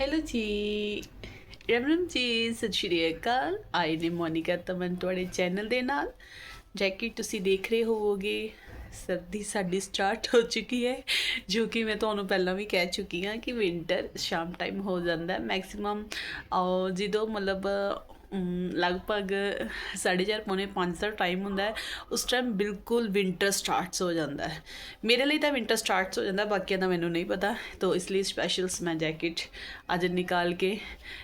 Hello ਜੀ ਰਮਨ ਜੀ ਸਤਿ ਸ਼੍ਰੀ ਅਕਾਲ ਆਈ ਨੇ ਮੋਨਿਕਾ ਤਮਨ ਤੁਹਾਡੇ ਚੈਨਲ ਦੇ ਨਾਲ ਜੈਕਟ ਤੁਸੀਂ ਦੇਖ ਰਹੇ ਹੋਵੋਗੇ ਸਰਦੀ ਸਾਡੀ ਸਟਾਰਟ ਹੋ ਚੁੱਕੀ ਹੈ ਜੋ ਕਿ ਮੈਂ ਤੁਹਾਨੂੰ ਪਹਿਲਾਂ ਵੀ ਕਹਿ ਚੁੱਕੀ ਹਾਂ ਕਿ ਵਿੰਟਰ ਸ਼ਾਮ ਟਾਈਮ ਹੋ ਜਾਂਦਾ ਹੈ ਮੈਕਸਿਮਮ ਜਦੋਂ ਮਤਲਬ ਲਗਭਗ 4:30 ਪੌਣੇ 5 ਦਾ ਟਾਈਮ ਹੁੰਦਾ ਹੈ। ਉਸ ਟਾਈਮ ਬਿਲਕੁਲ ਵਿੰਟਰ ਸਟਾਰਟਸ ਹੋ ਜਾਂਦਾ ਹੈ। ਮੇਰੇ ਲਈ ਤਾਂ ਵਿੰਟਰ ਸਟਾਰਟਸ ਹੋ ਜਾਂਦਾ, ਬਾਕੀਆਂ ਦਾ ਮੈਨੂੰ ਨਹੀਂ ਪਤਾ। ਤੋ ਇਸ ਲਈ ਸਪੈਸ਼ਲਸ ਮੈਂ ਜੈਕਟ ਅੱਜ ਨਿਕਾਲ ਕੇ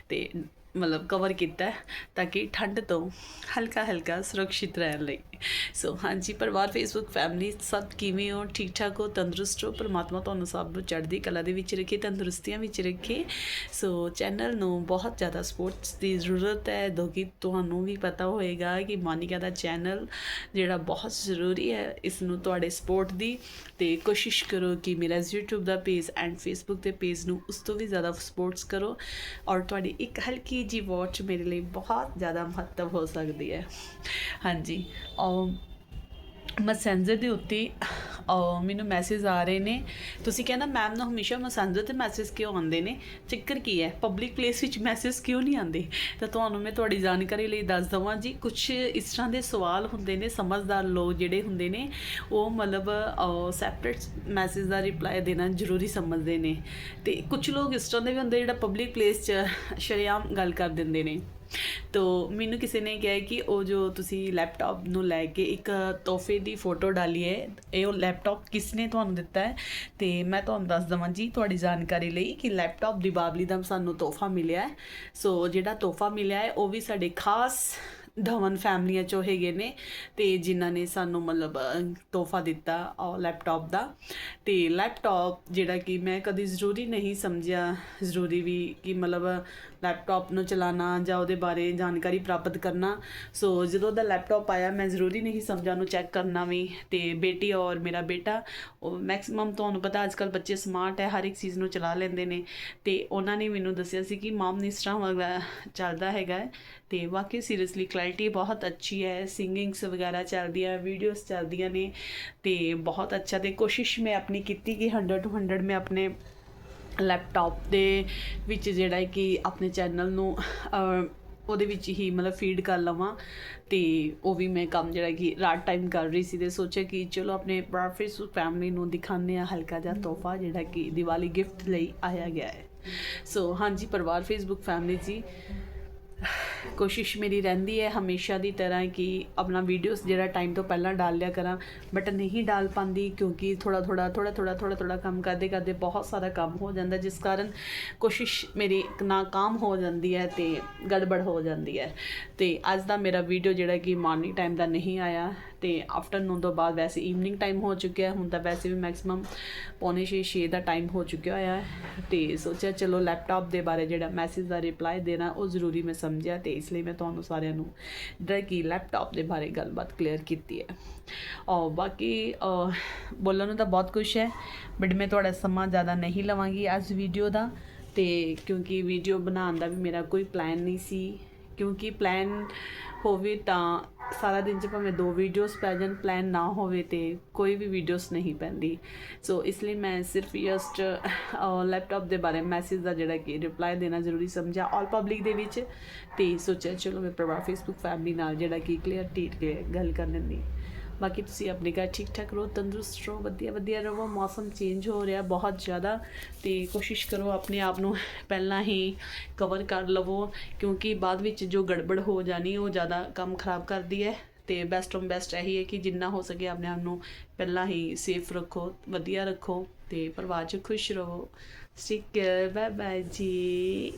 ਤੇ ਮਤਲਬ ਕਵਰ ਕੀਤਾ ਤਾਂ ਕਿ ਠੰਡ ਤੋਂ ਹਲਕਾ ਹਲਕਾ ਸੁਰੱਖਿਅਤ ਰਹਿਣ ਲਈ। ਸੋ ਹਾਂਜੀ, ਪਰਿਵਾਰ ਫੇਸਬੁੱਕ ਫੈਮਿਲੀ ਸਭ ਕਿਵੇਂ ਹੋ? ਠੀਕ ਠਾਕ ਹੋ? ਤੰਦਰੁਸਤ ਹੋ ਪਰਮਾਤਮਾ ਤੁਹਾਨੂੰ ਸਭ ਨੂੰ ਚੜ੍ਹਦੀ ਕਲਾ ਦੇ ਵਿੱਚ ਰੱਖੇ, ਤੰਦਰੁਸਤੀਆਂ ਵਿੱਚ ਰੱਖੇ। ਸੋ ਚੈਨਲ ਨੂੰ ਬਹੁਤ ਜ਼ਿਆਦਾ ਸਪੋਰਟਸ ਦੀ ਜ਼ਰੂਰਤ ਹੈ, ਜੋ ਕਿ ਤੁਹਾਨੂੰ ਵੀ ਪਤਾ ਹੋਏਗਾ ਕਿ ਮਾਨਿਕਾ ਦਾ ਚੈਨਲ ਜਿਹੜਾ ਬਹੁਤ ਜ਼ਰੂਰੀ ਹੈ, ਇਸ ਨੂੰ ਤੁਹਾਡੇ ਸਪੋਰਟ ਦੀ। ਤੇ ਕੋਸ਼ਿਸ਼ ਕਰੋ ਕਿ ਮੇਰਾ YouTube ਦਾ ਪੇਜ ਐਂਡ Facebook ਦੇ ਪੇਜ ਨੂੰ ਉਸ ਤੋਂ ਵੀ ਜ਼ਿਆਦਾ ਸਪੋਰਟਸ ਕਰੋ। ਔਰ ਤੁਹਾਡੀ ਇੱਕ ਹਲਕੀ ਜੀ ਵਾਚ ਮੇਰੇ ਲਈ ਬਹੁਤ ਜ਼ਿਆਦਾ ਮਹੱਤਵ ਹੋ ਸਕਦੀ ਹੈ। ਹਾਂਜੀ ਔਰ ਮੈਸੇਂਜਰ ਦੇ ਉੱਤੇ ਮੈਨੂੰ ਮੈਸੇਜ ਆ ਰਹੇ ਨੇ। ਤੁਸੀਂ ਕਹਿੰਦਾ ਮੈਮ ਨੂੰ ਹਮੇਸ਼ਾ ਮੈਸੇਂਜਰ ਤੇ ਮੈਸੇਜ ਕਿਉਂ ਆਉਂਦੇ ਨੇ? ਚੱਕਰ ਕੀ ਹੈ? ਪਬਲਿਕ ਪਲੇਸ ਵਿੱਚ ਮੈਸੇਜ ਕਿਉਂ ਨਹੀਂ ਆਉਂਦੇ? ਤਾਂ ਤੁਹਾਨੂੰ ਮੈਂ ਤੁਹਾਡੀ ਜਾਣਕਾਰੀ ਲਈ ਦੱਸ ਦਵਾਂ ਜੀ ਕੁਝ ਇਸ ਤਰ੍ਹਾਂ ਦੇ ਸਵਾਲ ਹੁੰਦੇ ਨੇ, ਸਮਝਦਾਰ ਲੋਕ ਜਿਹੜੇ ਹੁੰਦੇ ਨੇ, ਉਹ ਮਤਲਬ ਸੈਪਰੇਟ ਮੈਸੇਜ ਦਾ ਰਿਪਲਾਈ ਦੇਣਾ ਜ਼ਰੂਰੀ ਸਮਝਦੇ ਨੇ। ਤੇ ਕੁਝ ਲੋਕ ਇਸ ਤਰ੍ਹਾਂ ਦੇ ਵੀ ਹੁੰਦੇ, ਜਿਹੜਾ ਪਬਲਿਕ ਪਲੇਸ 'ਚ ਸ਼ਰੇਆਮ ਗੱਲ ਕਰ ਦਿੰਦੇ ਨੇ। ਤੋ ਮੈਨੂੰ ਕਿਸੇ ਨੇ ਕਿਹਾ ਕਿ ਉਹ ਜੋ ਤੁਸੀਂ ਲੈਪਟਾਪ ਨੂੰ ਲੈ ਕੇ ਇੱਕ ਤੋਹਫੇ ਦੀ ਫੋਟੋ ਡਾਲੀ ਹੈ, ਇਹ ਉਹ ਲੈਪਟਾਪ ਕਿਸ ਨੇ ਤੁਹਾਨੂੰ ਦਿੱਤਾ ਹੈ? ਤੇ ਮੈਂ ਤੁਹਾਨੂੰ ਦੱਸ ਦਵਾਂ ਜੀ ਤੁਹਾਡੀ ਜਾਣਕਾਰੀ ਲਈ ਕਿ ਲੈਪਟਾਪ ਦੀਪਾਵਲੀ ਦਾ ਸਾਨੂੰ ਤੋਹਫਾ ਮਿਲਿਆ ਹੈ। ਸੋ ਜਿਹੜਾ ਤੋਹਫਾ ਮਿਲਿਆ ਹੈ, ਉਹ ਵੀ ਸਾਡੇ ਖਾਸ ਧਵਨ ਫੈਮਲੀਆਂ ਚੋਂ ਹੈਗੇ ਨੇ ਤੇ ਜਿਨ੍ਹਾਂ ਨੇ ਸਾਨੂੰ ਮਤਲਬ ਤੋਹਫਾ ਦਿੱਤਾ, ਉਹ ਲੈਪਟਾਪ ਦਾ। ਤੇ ਲੈਪਟਾਪ ਜਿਹੜਾ ਕਿ ਮੈਂ ਕਦੀ ਜ਼ਰੂਰੀ ਨਹੀਂ ਸਮਝਿਆ, ਜ਼ਰੂਰੀ ਵੀ ਕਿ ਮਤਲਬ ਲੈਪਟਾਪ ਨੂੰ ਚਲਾਉਣਾ ਜਾਂ ਉਹਦੇ ਬਾਰੇ ਜਾਣਕਾਰੀ ਪ੍ਰਾਪਤ ਕਰਨਾ। ਸੋ ਜਦੋਂ ਦਾ ਲੈਪਟਾਪ ਆਇਆ, ਮੈਂ ਜ਼ਰੂਰੀ ਨਹੀਂ ਸਮਝਿਆ, ਉਹਨੂੰ ਚੈੱਕ ਕਰਨਾ ਵੀ। ਤੇ ਬੇਟੀ ਔਰ ਮੇਰਾ ਬੇਟਾ, ਉਹ ਮੈਕਸਿਮਮ ਤੁਹਾਨੂੰ ਪਤਾ ਅੱਜਕੱਲ ਬੱਚੇ ਸਮਾਰਟ ਹੈ, ਹਰ ਇੱਕ ਚੀਜ਼ ਨੂੰ ਚਲਾ ਲੈਂਦੇ ਨੇ। ਤੇ ਉਹਨਾਂ ਨੇ ਮੈਨੂੰ ਦੱਸਿਆ ਸੀ ਕਿ ਮਾਮ ਨੇ ਇਸ ਤਰ੍ਹਾਂ ਵਗੈਰਾ ਚੱਲਦਾ ਹੈਗਾ ਹੈ। ਤੇ ਵਾਕਈ ਸੀਰੀਅਸਲੀ ਕੁਆਲਿਟੀ ਬਹੁਤ ਅੱਛੀ ਹੈ ਸਿੰਗਿੰਗਸ ਵਗੈਰਾ ਚੱਲਦੀਆਂ ਵੀਡੀਓਜ਼ ਚੱਲਦੀਆਂ ਨੇ ਤੇ ਬਹੁਤ ਅੱਛਾ ਤੇ ਕੋਸ਼ਿਸ਼ ਮੈਂ ਆਪਣੀ ਕੀਤੀ ਕਿ 100 ਟੂ 100 ਮੈਂ ਆਪਣੇ ਲੈਪਟਾਪ ਦੇ ਵਿੱਚ ਜਿਹੜਾ ਕਿ ਆਪਣੇ ਚੈਨਲ ਨੂੰ ਉਹਦੇ ਵਿੱਚ ਹੀ ਮਤਲਬ ਫੀਡ ਕਰ ਲਵਾਂ ਤੇ ਉਹ ਵੀ ਮੈਂ ਕੰਮ ਜਿਹੜਾ ਕਿ ਰਾਤ ਟਾਈਮ ਕਰ ਰਹੀ ਸੀ ਤੇ ਸੋਚਿਆ ਕਿ ਚਲੋ ਆਪਣੇ ਬਰਾਫਿਸ ਫੈਮਿਲੀ ਨੂੰ ਦਿਖਾਉਂਦੇ ਆ ਹਲਕਾ ਜਿਹਾ ਤੋਹਫਾ ਜਿਹੜਾ ਕਿ ਦੀਵਾਲੀ ਗਿਫਟ ਲਈ ਆਇਆ ਗਿਆ ਹੈ। ਸੋ ਹਾਂਜੀ, ਪਰਿਵਾਰ ਫੇਸਬੁੱਕ ਫੈਮਿਲੀ ਜੀ ਕੋਸ਼ਿਸ਼ ਮੇਰੀ ਰਹਿੰਦੀ ਹੈ ਹਮੇਸ਼ਾ ਦੀ ਤਰ੍ਹਾਂ ਕਿ ਆਪਣਾ ਵੀਡੀਓਜ਼ ਜਿਹੜਾ ਟਾਈਮ ਤੋਂ ਪਹਿਲਾਂ ਡਾਲ ਲਿਆ ਕਰਾਂ ਬਟ ਨਹੀਂ ਡਾਲ ਪਾਉਂਦੀ ਕਿਉਂਕਿ ਥੋੜਾ ਥੋੜਾ ਥੋੜਾ ਥੋੜਾ ਥੋੜਾ ਥੋੜਾ ਕੰਮ ਕਰਦੇ ਕਰਦੇ ਬਹੁਤ ਸਾਰਾ ਕੰਮ ਹੋ ਜਾਂਦਾ, ਜਿਸ ਕਾਰਨ ਕੋਸ਼ਿਸ਼ ਮੇਰੀ ਨਾਕਾਮ ਹੋ ਜਾਂਦੀ ਹੈ ਤੇ ਗੜਬੜ ਹੋ ਜਾਂਦੀ ਹੈ। ਤੇ ਅੱਜ ਦਾ ਮੇਰਾ ਵੀਡੀਓ ਜਿਹੜਾ ਕਿ ਮਾਰਨਿੰਗ ਟਾਈਮ ਦਾ ਨਹੀਂ ਆਇਆ ਤੇ ਆਫਟਰਨੂਨ ਤੋਂ ਬਾਅਦ ਵੈਸੇ ਈਵਨਿੰਗ ਟਾਈਮ ਹੋ ਚੁੱਕਿਆ, ਹੁਣ ਤਾਂ ਵੈਸੇ ਵੀ ਮੈਕਸਿਮਮ ਪੌਣੇ ਛੇ ਛੇ ਦਾ ਟਾਈਮ ਹੋ ਚੁੱਕਿਆ ਹੋਇਆ ਹੈ ਤੇ ਸੋਚਿਆ ਚਲੋ ਲੈਪਟਾਪ ਦੇ ਬਾਰੇ ਜਿਹੜਾ ਮੈਸੇਜ ਦਾ ਰਿਪਲਾਈ ਦੇਣਾ, ਉਹ ਜ਼ਰੂਰੀ ਮੈਂ ਸਮਝਿਆ ਤੇ ਇਸ ਲਈ ਮੈਂ ਤੁਹਾਨੂੰ ਸਾਰਿਆਂ ਨੂੰ ਜਿਹੜਾ ਕਿ ਲੈਪਟਾਪ ਦੇ ਬਾਰੇ ਗੱਲਬਾਤ ਕਲੀਅਰ ਕੀਤੀ ਹੈ। ਔਰ ਬਾਕੀ ਬੋਲਣ ਨੂੰ ਤਾਂ ਬਹੁਤ ਕੁਝ ਹੈ ਬਟ ਮੈਂ ਤੁਹਾਡਾ ਸਮਾਂ ਜ਼ਿਆਦਾ ਨਹੀਂ ਲਵਾਂਗੀ ਅੱਜ ਵੀਡੀਓ ਦਾ ਤੇ ਕਿਉਂਕਿ ਵੀਡੀਓ ਬਣਾਉਣ ਦਾ ਵੀ ਮੇਰਾ ਕੋਈ ਪਲਾਨ ਨਹੀਂ ਸੀ, ਕਿਉਂਕਿ ਪਲਾਨ ਹੋਵੇ ਤਾਂ ਸਾਰਾ ਦਿਨ ਚ ਭਾਵੇਂ ਦੋ ਵੀਡੀਓਜ਼ ਪੈ ਜਾਣ ਪਲਾਨ ਨਾ ਹੋਵੇ ਤੇ ਕੋਈ ਵੀ ਵੀਡੀਓਜ਼ ਨਹੀਂ ਪੈਂਦੀ। ਸੋ ਇਸ ਲਈ ਮੈਂ ਸਿਰਫ ਜਸਟ ਲੈਪਟਾਪ ਦੇ ਬਾਰੇ ਮੈਸੇਜ ਦਾ ਜਿਹੜਾ ਕਿ ਰਿਪਲਾਈ ਦੇਣਾ ਜ਼ਰੂਰੀ ਸਮਝਿਆ ਆਲ ਪਬਲਿਕ ਦੇ ਵਿੱਚ ਤੇ ਸੋਚਿਆ ਚਲੋ ਮੈਂ ਪ੍ਰਭਾ ਫੇਸਬੁੱਕ ਫੈਮਿਲੀ ਨਾਲ ਜਿਹੜਾ ਕਿ ਕਲੀਅਰ ਟੀਟ ਕੇ ਗੱਲ ਕਰ ਲੈਂਦੀ। ਬਾਕੀ ਤੁਸੀਂ ਆਪਣੇ ਘਰ ਠੀਕ ਠਾਕ ਰਹੋ, ਤੰਦਰੁਸਤ ਰਹੋ, ਵਧੀਆ ਵਧੀਆ ਰਹੋ, ਮੌਸਮ ਚੇਂਜ ਹੋ ਰਿਹਾ ਬਹੁਤ ਜ਼ਿਆਦਾ ਤੇ ਕੋਸ਼ਿਸ਼ ਕਰੋ ਆਪਣੇ ਆਪ ਨੂੰ ਪਹਿਲਾਂ ਹੀ ਕਵਰ ਕਰ ਲਵੋ, ਕਿਉਂਕਿ ਬਾਅਦ ਵਿੱਚ ਜੋ ਗੜਬੜ ਹੋ ਜਾਣੀ ਉਹ ਜ਼ਿਆਦਾ ਕੰਮ ਖਰਾਬ ਕਰਦੀ ਹੈ ਤੇ ਬੈਸਟ ਤੋਂ ਬੈਸਟ ਇਹੀ ਹੈ ਕਿ ਜਿੰਨਾ ਹੋ ਸਕੇ ਆਪਣੇ ਆਪ ਨੂੰ ਪਹਿਲਾਂ ਹੀ ਸੇਫ ਰੱਖੋ, ਵਧੀਆ ਰੱਖੋ ਤੇ ਪਰਿਵਾਰ 'ਚ ਖੁਸ਼ ਰਹੋ। ਠੀਕ ਹੈ ਬਾਏ ਬਾਏ ਜੀ।